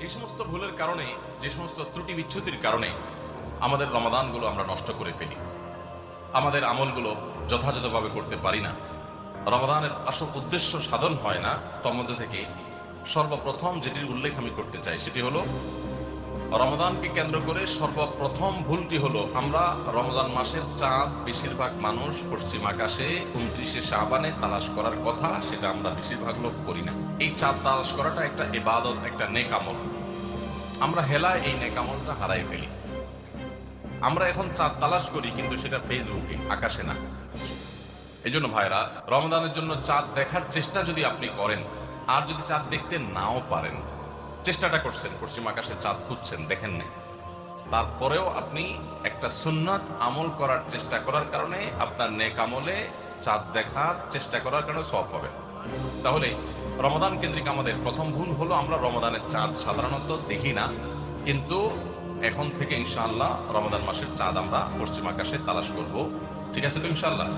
যে সমস্ত ভুলের কারণে, যে সমস্ত ত্রুটি বিচ্ছুতির কারণে আমাদের রমাদানগুলো আমরা নষ্ট করে ফেলি। আমাদের আমলগুলো যথাযথভাবে করতে পারি না। রমাদানের আসল উদ্দেশ্য সাধন হয় না, তার মধ্যে থেকে সর্বপ্রথম যেটির উল্লেখ আমি করতে চাই, সেটি হলো রমাদানকে কেন্দ্র করে সর্বপ্রথম ভুলটি হলো, আমরা রমজান মাসের চাঁদ বেশিরভাগ মানুষ পশ্চিম আকাশে উনত্রিশে শাহবানে তালাশ করার কথা, সেটা আমরা বেশিরভাগ লোক করি না। এই চাঁদ তালাশ করাটা একটা এবাদত একটা নেকামল আমরা হেলায় এই নেকামলটা হারাই ফেলি। আমরা এখন চাঁদ তালাশ করি, কিন্তু সেটা ফেসবুকে, আকাশে না। এই জন্য ভাইরা রমদানের জন্য চাঁদ দেখার চেষ্টা যদি আপনি করেন, আর যদি চাঁদ দেখতে নাও পারেন চেষ্টাটা করছেন, পশ্চিম আকাশে চাঁদ খুঁজছেন, দেখেন না তারপরেও আপনি একটা সুন্নাত আমল করার চেষ্টা করার কারণে আপনার নেক আমলে চাঁদ দেখার চেষ্টা করার কারণে সব হবে তাহলে রমদান কেন্দ্রিক আমাদের প্রথম ভুল হলো, আমরা রমদানের চাঁদ সাধারণত দেখি না, কিন্তু এখন থেকে ইনশাআল্লাহ রমদান মাসের চাঁদ আমরা পশ্চিম আকাশে তালাশ করব। ঠিক আছে তো ইনশাআল্লাহ?